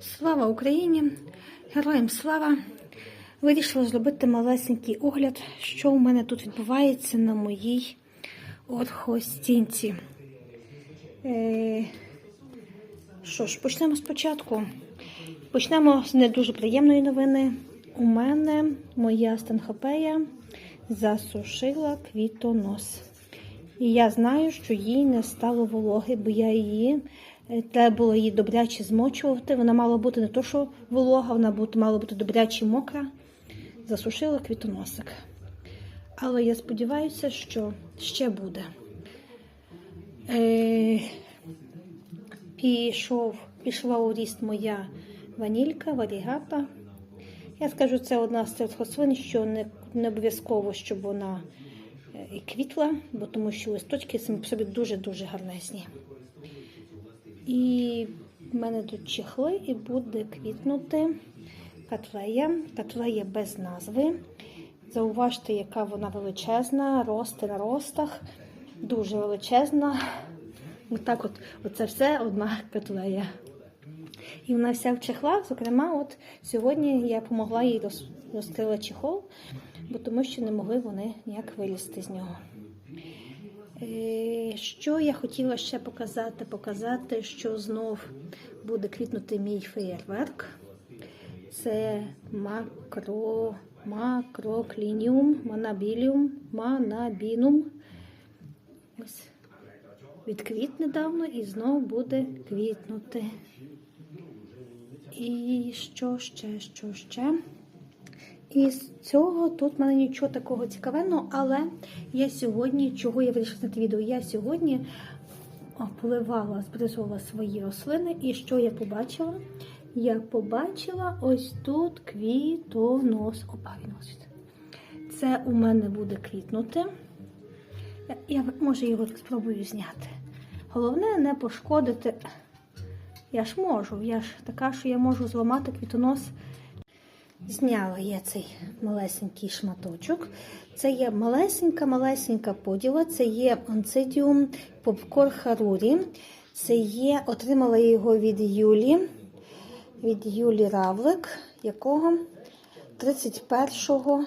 Слава Україні! Героям слава! Вирішила зробити малесенький огляд, що у мене тут відбувається на моїй орхостінці. Е, що ж, почнемо спочатку. Почнемо з не дуже приємної новини. У мене моя стенхопея засушила квітонос. І я знаю, що їй не стало вологи, бо я її треба було її добряче змочувати. Вона мала бути не то, що волога, вона мала бути добряче мокра. Засушила квітоносик. Але я сподіваюся, що ще буде. Е, пішов, пішла у ріст моя ванілька, варігата. Я скажу, це одна з цих рослин, що не, не обов'язково, щоб вона е, квітла, бо тому що листочки самі по собі дуже-дуже гарнезні. І в мене тут чехли і буде квітнути катлея. Катлея без назви. Зауважте, яка вона величезна, росте на ростах, дуже величезна. Отак от, оце все одна котлея. І вона вся в чехлах, зокрема, от сьогодні я допомогла їй роз- розкрила чехол, бо тому що не могли вони ніяк вилізти з нього. Е, Що я хотіла ще показати? Показати, що знов буде квітнути мій феєрверк. Це макро, макроклініум, манабіліум, манабінум. Ось відквіт недавно і знов буде квітнути. І що ще, що ще? І з цього тут в мене нічого такого цікавенного, але я сьогодні, чого я вирішила зняти відео, я сьогодні поливала, збризувала свої рослини, і що я побачила? Я побачила ось тут квітонос. Опа, він ось. Це у мене буде квітнути. Я може його спробую зняти. Головне не пошкодити. Я ж можу, я ж така, що я можу зламати квітонос. Зняла я цей малесенький шматочок. Це є малесенька-малесенька поділа. Це є онцидіум попкор харурі. Це є, отримала його від Юлі, від Юлі Равлик, якого 31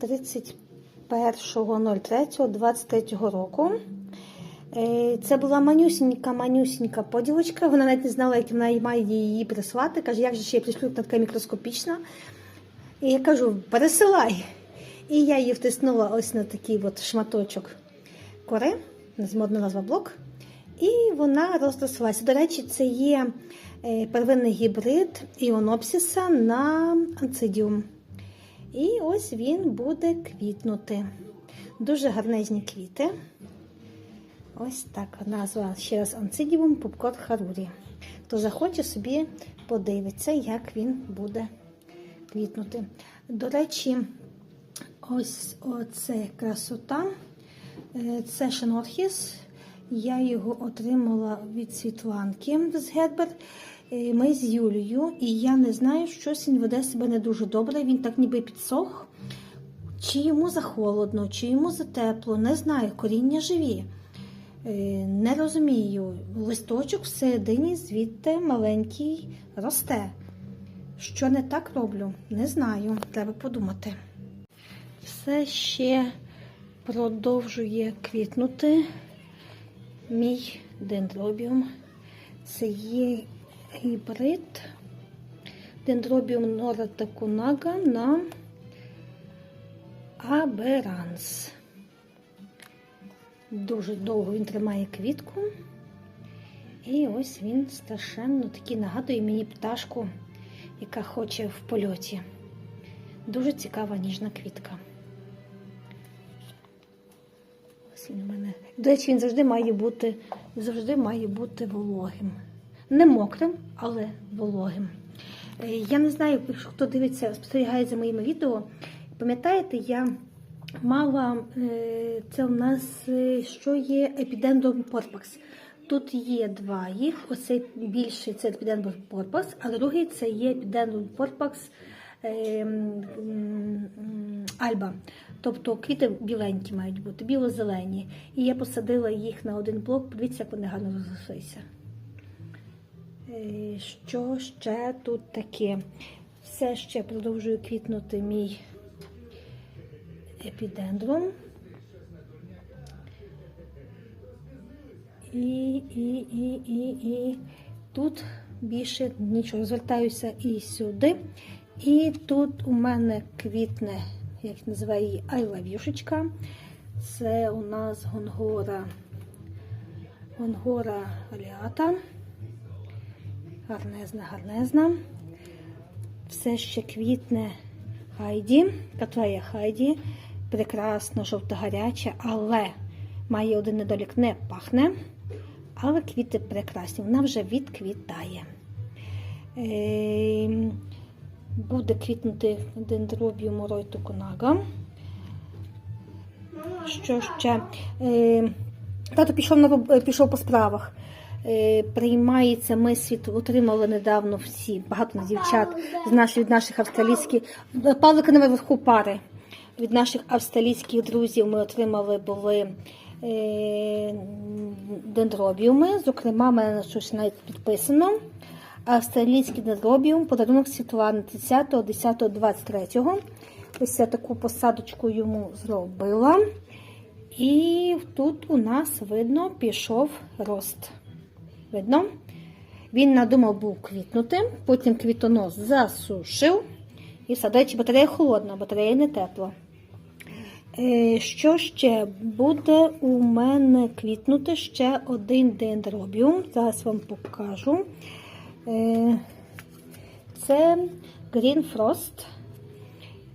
31.03.23 року. Е, Це була манюсінька, манюсінька поділочка. Вона навіть не знала, як вона має її прислати. Каже, як же ще я прийшлю, вона така мікроскопічна. І я кажу, пересилай. І я її втиснула ось на такий от шматочок кори, модна назва блок. І вона розрослася. До речі, це є е, первинний гібрид іонопсіса на анцидіум. І ось він буде квітнути. Дуже гарнезні квіти. Ось так назва ще раз анцидіум попкор харурі. Хто захоче собі подивиться, як він буде квітнути. До речі, ось оце красота. Е, Це шенорхіс. Я його отримала від Світланки з Гербер. Е, Ми з Юлією, і я не знаю, щось він веде себе не дуже добре. Він так ніби підсох. Чи йому захолодно, чи йому затепло, не знаю. Коріння живі. Е, Не розумію. Листочок всередині звідти маленький росте. Що не так роблю? Не знаю. Треба подумати. Все ще продовжує квітнути мій дендробіум. Це є гібрид дендробіум Нора Такунага на Аберанс. Дуже довго він тримає квітку. І ось він страшенно такий нагадує мені пташку, яка хоче в польоті. Дуже цікава ніжна квітка. Ось він у мене. До речі, він завжди має бути, завжди має бути вологим. Не мокрим, але вологим. Е, Я не знаю, хто дивиться, спостерігає за моїми відео. Пам'ятаєте, я мала е, це у нас е, що є епідендром порпакс. Тут є два їх. Оцей більший це епідендром порпакс, а другий це є епідендром порпакс е, альба. Тобто квіти біленькі мають бути, біло-зелені. І я посадила їх на один блок. Подивіться, як вони гарно розрослися. Що ще тут таке? Все ще продовжує квітнути мій епідендрум. І, і, і, і, і тут більше нічого. Звертаюся і сюди. І тут у мене квітне, як називає її айлавюшечка. Це у нас гонгора, гонгора аліата. Гарнезна, гарнезна. Все ще квітне Хайді, Катлея Хайді. Прекрасно, жовто-гаряча, але має один недолік, не пахне. Але квіти прекрасні, вона вже відквітає. Е, буде квітнути дендробіум Ройту Конага. Що ще? Е, тато пішов, на, пішов по справах. Е, приймається мисвіт, отримали недавно всі, багато дівчат з наших, від наших австралійських. Павлика наверху пари. Від наших австралійських друзів ми отримали були е, дендробіуми. Зокрема, мене щось навіть підписано. Австралійський дендробіум, подарунок Світлани 30, 10, 23. Ось я таку посадочку йому зробила. І тут у нас видно пішов рост. Видно? Він надумав був квітнути, потім квітонос засушив. І все. До речі, батарея холодна, батарея не тепла. Е, Що ще буде у мене квітнути ще один дендробіум. Зараз вам покажу. Е, Це Green Frost.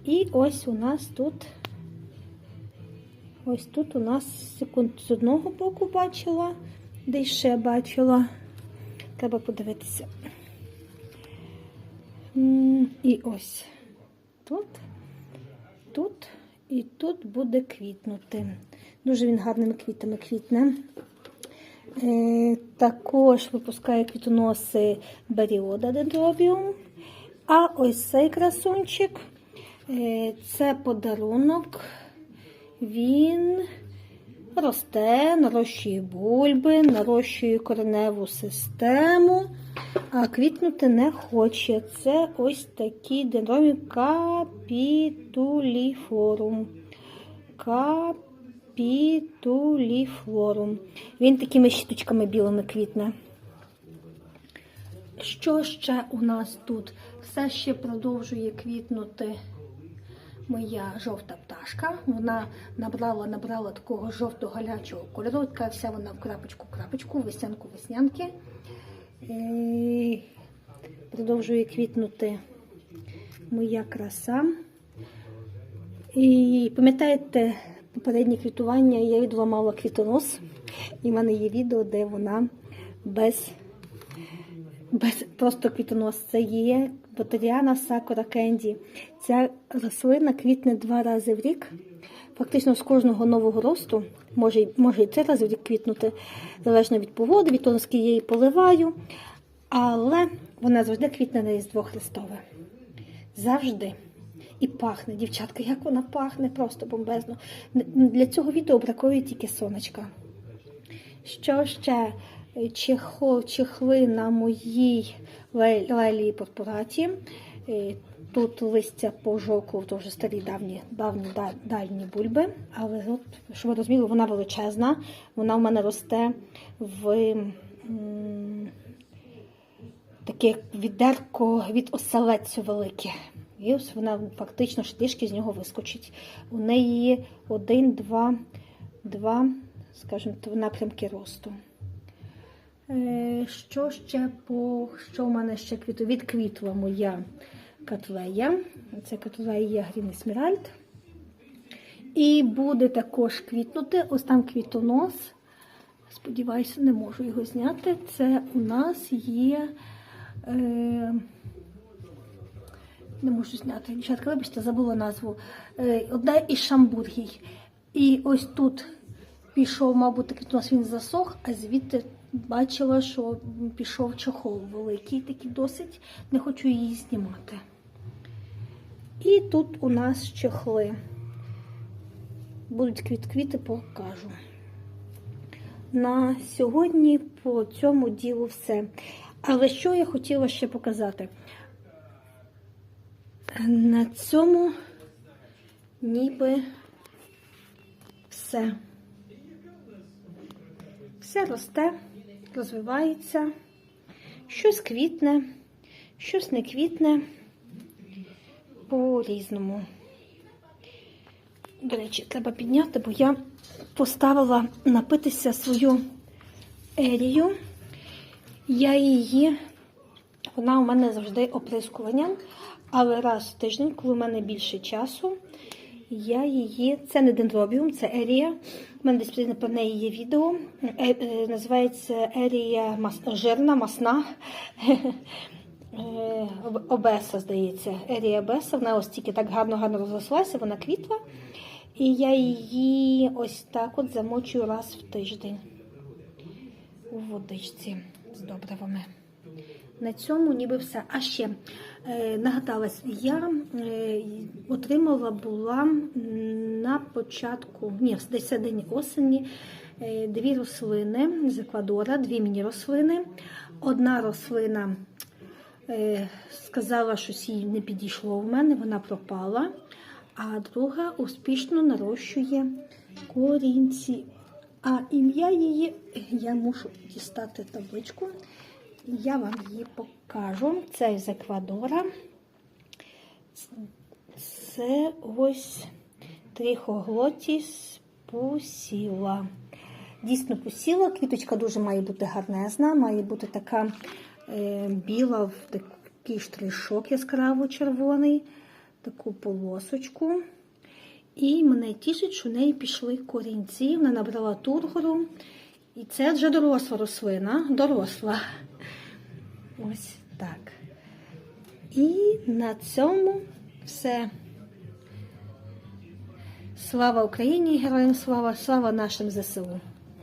І ось у нас тут. Ось тут у нас секунд з одного боку бачила, де ще бачила. Треба подивитися. І ось тут, тут і тут буде квітнути. Дуже він гарними квітами квітне. Е, також випускає квітоноси Беріода дендробіум. А ось цей красунчик е, це подарунок. Він росте, нарощує бульби, нарощує кореневу систему, а квітнути не хоче. Це ось такий дендробіум капітуліфорум. Капітуліфлорум. Він такими щіточками білими квітне. Що ще у нас тут? Все ще продовжує квітнути моя жовта пташка. Вона набрала, набрала такого жовто-галячого кольору. Така вся вона в крапочку-крапочку, веснянку-веснянки. Е, Продовжує квітнути моя краса. І пам'ятаєте, попереднє квітування я відламала квітонос, і в мене є відео, де вона без, без просто квітонос. Це є Ботаріана Сакура Кенді. Ця рослина квітне два рази в рік. Фактично з кожного нового росту, може, може і три рази в рік квітнути, залежно від погоди, від того, наскільки я її поливаю. Але вона завжди квітне на Різдво Христове. Завжди. І пахне, дівчатка, як вона пахне, просто бомбезно. Для цього відео бракує тільки сонечка. Що ще? Е, Чехол, чехли на моїй ле- лелії пурпураті. Е, Тут листя пожовкло, то вже старі давні, давні дальні бульби. Але щоб ви розуміли, вона величезна. Вона в мене росте в м, таке відерко від оселедцю велике. І ось вона фактично штришки з нього вискочить. У неї один, два, два, скажімо, напрямки росту. Е, Що ще по що в мене ще квіту? Відквітла моя котлея. Це котлея Грін Сміральд. І буде також квітнути. Ось там квітонос. Сподіваюся, не можу його зняти. Це у нас є. Е, не можу зняти. Дівчатка, вибачте, забула назву. Е, одна із шамбургій. І ось тут пішов, мабуть, квітонос він засох, а звідти бачила, що пішов чохол великий, такий досить. Не хочу її знімати. І тут у нас чехли. Будуть квіт-квіти, покажу. На сьогодні по цьому ділу все. Але що я хотіла ще показати? На цьому ніби все. Все росте, розвивається, щось квітне, щось не квітне по-різному. До речі, треба підняти, бо я поставила напитися свою ерію. Я її, вона у мене завжди оприскуванням, але раз в тиждень, коли в мене більше часу, я її, це не дендробіум, це ерія. У мене десь про неї є відео. Е, е, називається ерія мас, жирна, масна. Е, Обеса, здається. Ерія Обеса. Вона ось тільки так гарно-гарно розрослася, вона квітла. І я її ось так от замочую раз в тиждень у водичці з добривами. На цьому ніби все. А ще е, нагадалась, я е, отримала була на початку, ні, десь середині осені, е, дві рослини з Еквадора, дві міні-рослини. Одна рослина сказала, що їй не підійшло в мене, вона пропала, а друга успішно нарощує корінці. А ім'я її я мушу дістати табличку. Я вам її покажу. Це з Еквадора. Це ось трихоглотіс пусіла. Дійсно пусіла. Квіточка дуже має бути гарнезна, має бути така е, біла в такий штришок яскраво червоний, таку полосочку. І мене тішить, що в неї пішли корінці, вона набрала тургору. І це вже доросла рослина, доросла. Ось так. І на цьому все. Слава Україні, героям слава, слава нашим ЗСУ.